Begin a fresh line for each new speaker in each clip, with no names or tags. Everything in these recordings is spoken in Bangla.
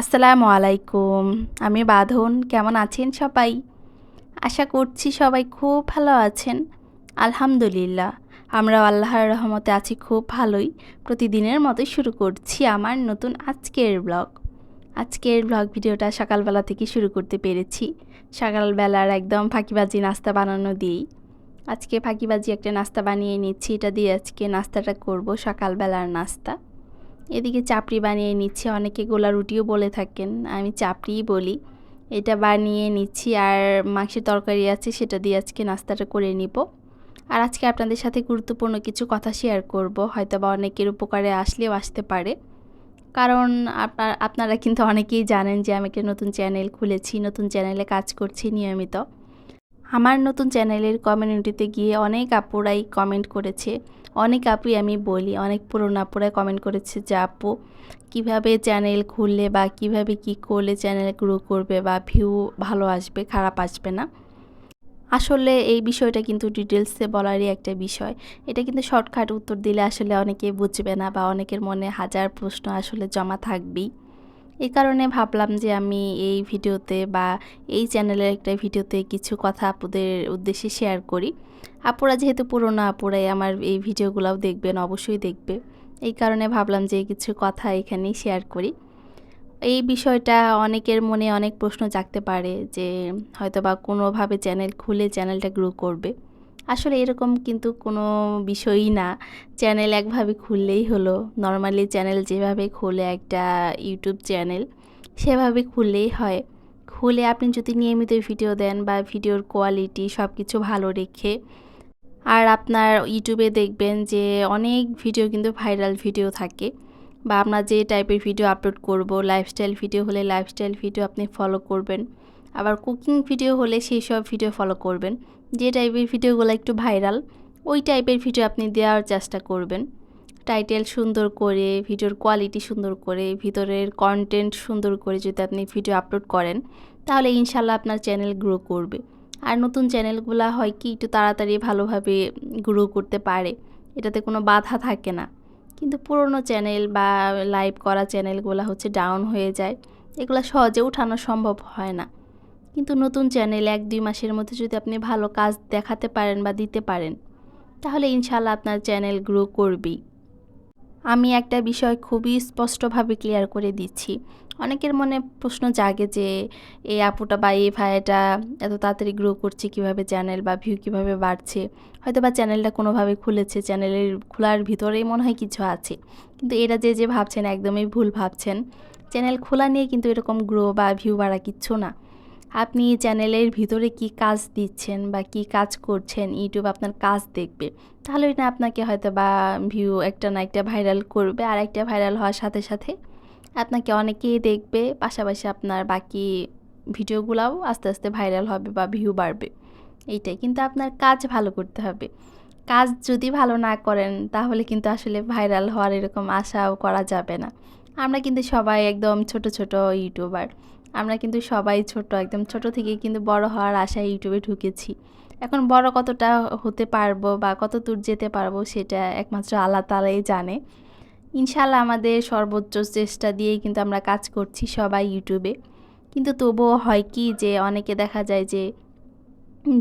আসসালামু আলাইকুম। আমি বাঁধন, কেমন আছেন সবাই? আশা করছি সবাই খুব ভালো আছেন। আলহামদুলিল্লাহ আমরা আল্লাহর রহমতে আছি খুব ভালোই। প্রতিদিনের মতো শুরু করছি আমার নতুন আজকের ব্লগ। আজকের ব্লগ ভিডিওটা সকালবেলা থেকে শুরু করতে পেরেছি। সকালবেলার একদম ফাঁকিবাজি নাস্তা বানানো দিয়েই। আজকে ফাঁকিবাজি একটা নাস্তা বানিয়ে নিচ্ছি। এটা দিয়ে আজকে নাস্তাটা করব সকালবেলার নাস্তা। এদিকে চাপড়ি বানিয়ে নিচ্ছি। অনেকে গোলা রুটিও বলে থাকেন, আমি চাপড়িই বলি। এটা বানিয়ে নিচ্ছি আর মাংসের তরকারি আছে, সেটা দিয়ে আজকে নাস্তাটা করে নিব। আর আজকে আপনাদের সাথে গুরুত্বপূর্ণ কিছু কথা শেয়ার করব হয়তো বা অনেকের উপকারে আসলেও আসতে পারে। কারণ আপনার আপনারা কিন্তু অনেকেই জানেন যে আমি একটা নতুন চ্যানেল খুলেছি, নতুন চ্যানেলে কাজ করছি নিয়মিত। আমার নতুন চ্যানেলের কমিউনিটিতে গিয়ে অনেক আপুরাই কমেন্ট করেছে। অনেক আপুই আমি বলি, অনেক পুরোনো আপুরা কমেন্ট করেছে যে, আপু, কীভাবে চ্যানেল খুললে বা কীভাবে কি করলে চ্যানেল গ্রো করবে বা ভিউ ভালো আসবে, খারাপ আসবে না? আসলে এই বিষয়টা কিন্তু ডিটেলসে বলারই একটা বিষয়। এটা কিন্তু শর্টকাট উত্তর দিলে আসলে অনেকে বুঝবে না বা অনেকের মনে হাজার প্রশ্ন আসলে জমা থাকবেই। এই কারণে ভাবলাম যে আমি এই ভিডিওতে বা এই চ্যানেলের একটা ভিডিওতে কিছু কথা আপুদের উদ্দেশ্যে শেয়ার করি। আপুরা যেহেতু পুরোনো, আপুরাই আমার এই ভিডিওগুলোও দেখবেন, অবশ্যই দেখবে। এই কারণে ভাবলাম যে কিছু কথা এখানেই শেয়ার করি। এই বিষয়টা অনেকের মনে অনেক প্রশ্ন জাগতে পারে যে হয়তো বা কোনোভাবে চ্যানেল খুলে চ্যানেলটা গ্রো করবে। আসলে এরকম কিন্তু কোনো বিষয়ই না। চ্যানেল একভাবে খুললেই হলো। নর্মালি চ্যানেল যেভাবে খুলে একটা ইউটিউব চ্যানেল, সেভাবে খুললেই হয়। খুলে আপনি যদি নিয়মিত ভিডিও দেন বা ভিডিওর কোয়ালিটি সব কিছু ভালো রেখে, আর আপনার ইউটিউবে দেখবেন যে অনেক ভিডিও কিন্তু ভাইরাল ভিডিও থাকে বা আপনার যে টাইপের ভিডিও আপলোড করব লাইফস্টাইল ভিডিও হলে লাইফস্টাইল ভিডিও আপনি ফলো করবেন, আবার কুকিং ভিডিও হলে সেই সব ভিডিও ফলো করবেন। যে টাইপের ভিডিওগুলো একটু ভাইরাল ওই টাইপের ভিডিও আপনি দেওয়ার চেষ্টা করবেন। টাইটেল সুন্দর করে ভিডিওর কোয়ালিটি সুন্দর করে, ভিতরের কন্টেন্ট সুন্দর করে যদি আপনি ভিডিও আপলোড করেন, তাহলে ইনশাল্লাহ আপনার চ্যানেল গ্রো করবে। আর নতুন চ্যানেলগুলো হয় কি, একটু তাড়াতাড়ি ভালোভাবে গ্রো করতে পারে, এটাতে কোনো বাধা থাকে না। কিন্তু পুরনো চ্যানেল বা লাইভ করা চ্যানেলগুলো হচ্ছে ডাউন হয়ে যায়, এগুলো সহজে উঠানো সম্ভব হয় না। কিন্তু নতুন চ্যানেল এক দুই মাসের মধ্যে যদি আপনি ভালো কাজ দেখাতে পারেন বা দিতে পারেন, তাহলে ইনশাল্লাহ আপনার চ্যানেল গ্রো করবেই। আমি একটা বিষয় খুবই স্পষ্টভাবে ক্লিয়ার করে দিচ্ছি। অনেকের মনে প্রশ্ন জাগে যে এই আপুটা বা এই ভাইয়াটা এত তাড়াতাড়ি গ্রো করছে কীভাবে চ্যানেল বা ভিউ কীভাবে বাড়ছে? হয়তো বা চ্যানেলটা কোনোভাবে খুলেছে, চ্যানেলের খোলার ভিতরেই মনে হয় কিছু আছে। কিন্তু এরা যে যে ভাবছেন একদমই ভুল ভাবছেন। চ্যানেল খোলা নিয়ে কিন্তু এরকম গ্রো বা ভিউ বাড়া কিচ্ছু না। আপনি চ্যানেলের ভিতরে কি কাজ দিচ্ছেন বা কি কাজ করছেন ইউটিউব আপনার কাজ দেখবে। তাহলে এটা আপনাকে হয়তো বা ভিউ একটা না একটা ভাইরাল করবে। আর একটা ভাইরাল হওয়ার সাথে সাথে আপনাকে অনেকেই দেখবে, পাশাপাশি আপনার বাকি ভিডিওগুলোও আস্তে আস্তে ভাইরাল হবে বা ভিউ বাড়বে। এইটাই। কিন্তু আপনার কাজ ভালো করতে হবে। কাজ যদি ভালো না করেন, তাহলে কিন্তু আসলে ভাইরাল হওয়ার এরকম আশাও করা যাবে না। আমরা কিন্তু সবাই একদম ছোট ছোট ইউটিউবার আমরা কিন্তু সবাই ছোট, একদম ছোট থেকে কিন্তু বড় হওয়ার আশায় ইউটিউবে ঢুকেছি। এখন বড় কতটা হতে পারব বা কত দূর যেতে পারব সেটা একমাত্র আল্লাহ তালাই জানে। ইনশাল্লাহ আমাদের সর্বোচ্চ চেষ্টা দিয়েই কিন্তু আমরা কাজ করছি সবাই ইউটিউবে। কিন্তু তবুও হয় কি যে অনেকে দেখা যায় যে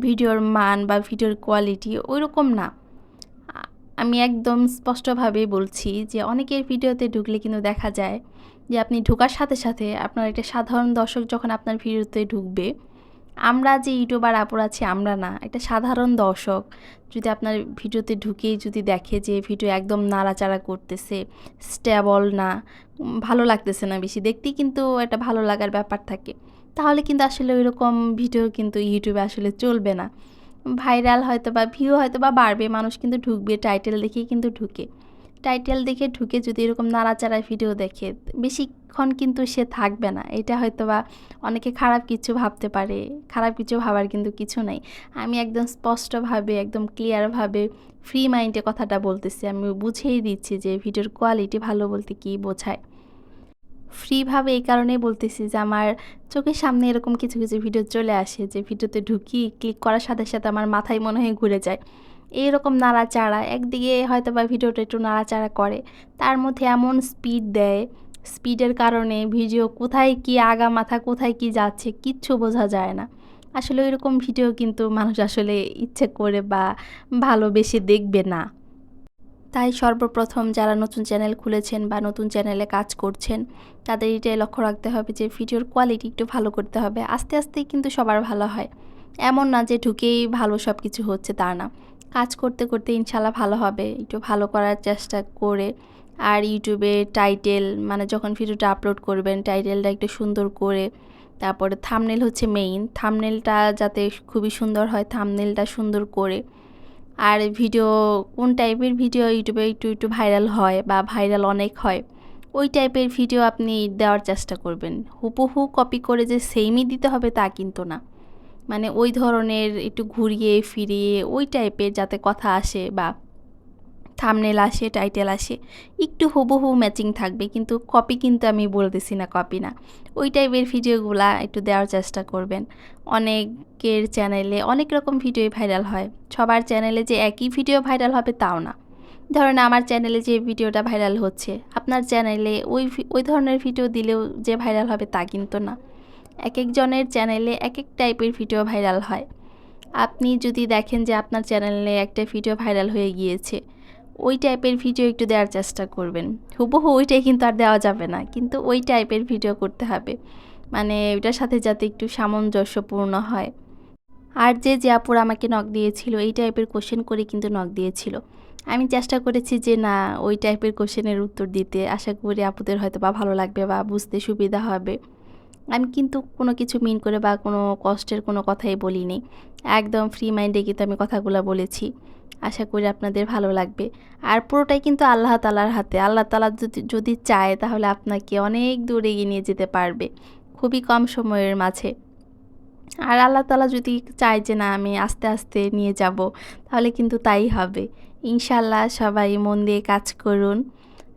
ভিডিওর মান বা ভিডিওর কোয়ালিটি ওই রকম না আমি একদম স্পষ্টভাবে বলছি যে অনেকের ভিডিওতে ঢুকলে কিন্তু দেখা যায় যে আপনি ঢোকার সাথে সাথে আপনার একটা সাধারণ দর্শক যখন আপনার ভিডিওতে ঢুকবে, আমরা যে ইউটিউবার আপুর আছি, আমরা না, একটা সাধারণ দর্শক যদি আপনার ভিডিওতে ঢুকেই যদি দেখে যে ভিডিও একদম নাড়াচাড়া করতেছে স্টেবল না ভালো লাগতেছে না বেশি, দেখতেই কিন্তু একটা ভালো লাগার ব্যাপার থাকে। তাহলে কিন্তু আসলে ওই রকম ভিডিও কিন্তু ইউটিউবে আসলে চলবে না। ভাইরাল হয়তো বা ভিউ হয়তো বা বাড়বে, মানুষ কিন্তু ঢুকবে, টাইটেল দেখেই কিন্তু ঢুকে। টাইটেল দেখে ঢুকে যদি এরকম নাড়াচাড়া ভিডিও দেখে, বেশিক্ষণ কিন্তু সে থাকবে না। এটা হয়তো বা অনেকে খারাপ কিছু ভাবতে পারে, খারাপ কিছু ভাবার কিন্তু কিছু নাই। আমি একদম স্পষ্টভাবে, একদম ক্লিয়ারভাবে ফ্রি মাইন্ডে কথাটা বলতেছি। আমি বুঝেই দিচ্ছি যে ভিডিওর কোয়ালিটি ভালো বলতে কী বোঝায়। ফ্রিভাবে এই কারণেই বলতেছি যে আমার চোখের সামনে এরকম কিছু কিছু ভিডিও চলে আসে। যে ভিডিওতে ঢুকি ক্লিক করার সাথে সাথে আমার মাথায় মনে হয় ঘুরে যায়। এইরকম নাড়াচাড়া, একদিকে হয়তো বা ভিডিওটা একটু নাড়াচাড়া করে, তার মধ্যে এমন স্পিড দেয় স্পিডের কারণে ভিডিও কোথায় কি আগা মাথা কোথায় কি যাচ্ছে কিচ্ছু বোঝা যায় না। আসলে এরকম ভিডিও কিন্তু মানুষ আসলে ইচ্ছে করে বা ভালোবেসে দেখবে না। তাই সর্বপ্রথম যারা নতুন চ্যানেল খুলেছেন বা নতুন চ্যানেলে কাজ করছেন, তাদের এটাই লক্ষ্য রাখতে হবে যে ভিডিওর কোয়ালিটি একটু ভালো করতে হবে। আস্তে, আস্তেই কিন্তু সবার ভালো হয়। এমন না যে ঢুকেই ভালো সব কিছু হচ্ছে তা না। কাজ করতে করতে ইনশাল্লাহ ভালো হবে। একটু ভালো করার চেষ্টা করে আর ইউটিউবে টাইটেল মানে যখন ভিডিওটা আপলোড করবেন, টাইটেলটা একটু সুন্দর করে। তারপরে থামনেল হচ্ছে মেইন থামনেলটা যাতে খুবই সুন্দর হয় থামনেলটা সুন্দর করে। আর ভিডিও, কোন টাইপের ভিডিও ইউটিউবে একটু একটু ভাইরাল হয় বা ভাইরাল অনেক হয়, ওই টাইপের ভিডিও আপনি দেওয়ার চেষ্টা করবেন। হুবহু কপি করে যে সেমই দিতে হবে তা কিন্তু না। মানে ওই ধরনের একটু ঘুরিয়ে ফিরিয়ে ওই টাইপের যাতে কথা আসে বা থামনেল আসে টাইটেল আসে, একটু হুবহু ম্যাচিং থাকবে। কিন্তু কপি কিন্তু আমি বলতেছি না কপি না। ওই টাইপের ভিডিওগুলা একটু দেওয়ার চেষ্টা করবেন। অনেকের চ্যানেলে অনেক রকম ভিডিওই ভাইরাল হয়। সবার চ্যানেলে যে একই ভিডিও ভাইরাল হবে তাও না। ধরেন আমার চ্যানেলে যে ভিডিওটা ভাইরাল হচ্ছে, আপনার চ্যানেলে ওই ওই ধরনের ভিডিও দিলেও যে ভাইরাল হবে তা কিন্তু না। এক একজনের চ্যানেলে এক এক টাইপের ভিডিও ভাইরাল হয়। আপনি যদি দেখেন যে আপনার চ্যানেলে একটা ভিডিও ভাইরাল হয়ে গিয়েছে, ওই টাইপের ভিডিও একটু দেওয়ার চেষ্টা করবেন। হুবহু ওইটাই কিন্তু আর দেওয়া যাবে না, কিন্তু ওই টাইপের ভিডিও করতে হবে। মানে ওইটার সাথে যাতে একটু সামঞ্জস্যপূর্ণ হয়। আর যে যে আপুর আমাকে নখ দিয়েছিল, এই টাইপের কোশ্চেন করে কিন্তু নখ দিয়েছিল। আমি চেষ্টা করেছি যে না, ওই টাইপের কোশ্চেনের উত্তর দিতে। আশা করি আপুদের হয়তো বা ভালো লাগবে বা বুঝতে সুবিধা হবে। আমি কিন্তু কোনো কিছু মিন করে বা কোনো কষ্টের কোনো কথাই বলিনি। একদম ফ্রি মাইন্ডে কিন্তু আমি কথাগুলো বলেছি। আশা করি আপনাদের ভালো লাগবে। আর পুরোটাই কিন্তু আল্লাহ তালার হাতে। আল্লাহ তালা যদি যদি চায় তাহলে আপনাকে অনেক দূরে এগিয়ে নিয়ে যেতে পারবে। খুবই কম সময়ের মাঝে। আর আল্লাহ তালা যদি চায় যে, না, আমি আস্তে আস্তে নিয়ে যাব, তাহলে কিন্তু তাই হবে। ইনশাল্লাহ সবাই মন দিয়ে কাজ করুন।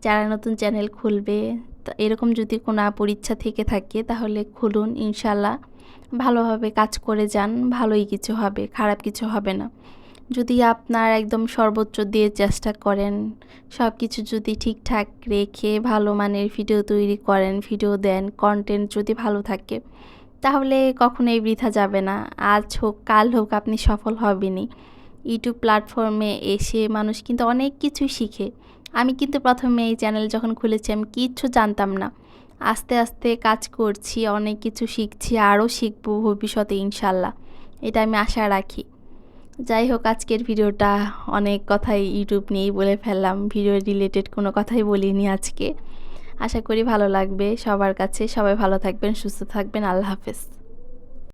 যারা নতুন চ্যানেল খুলবে এরকম যদি কোনো আপুর ইচ্ছা থেকে থাকে, তাহলে খুলুন ইনশাল্লাহ ভালোভাবে কাজ করে যান, ভালোই কিছু হবে, খারাপ কিছু হবে না। যদি আপনার একদম সর্বোচ্চ দিয়ে চেষ্টা করেন সব কিছু যদি ঠিকঠাক রেখে ভালো মানের ভিডিও তৈরি করেন, ভিডিও দেন কন্টেন্ট যদি ভালো থাকে, তাহলে কখনোই বৃথা যাবে না। আজ হোক, কাল হোক, আপনি সফল হবেনই। ইউটিউব প্ল্যাটফর্মে এসে মানুষ কিন্তু অনেক কিছু শিখে। আমি কিন্তু প্রথমে এই চ্যানেল যখন খুলেছি, আমি কিচ্ছু জানতাম না। আস্তে আস্তে কাজ করছি, অনেক কিছু শিখছি, আরও শিখব ভবিষ্যতে ইনশাল্লাহ। এটা আমি আশা রাখি। যাই হোক, আজকের ভিডিওটা অনেক কথাই ইউটিউব নিয়েই বলে ফেললাম। ভিডিও রিলেটেড কোনো কথাই বলিনি আজকে। আশা করি ভালো লাগবে সবার কাছে। সবাই ভালো থাকবেন, সুস্থ থাকবেন। আল্লাহ হাফেজ।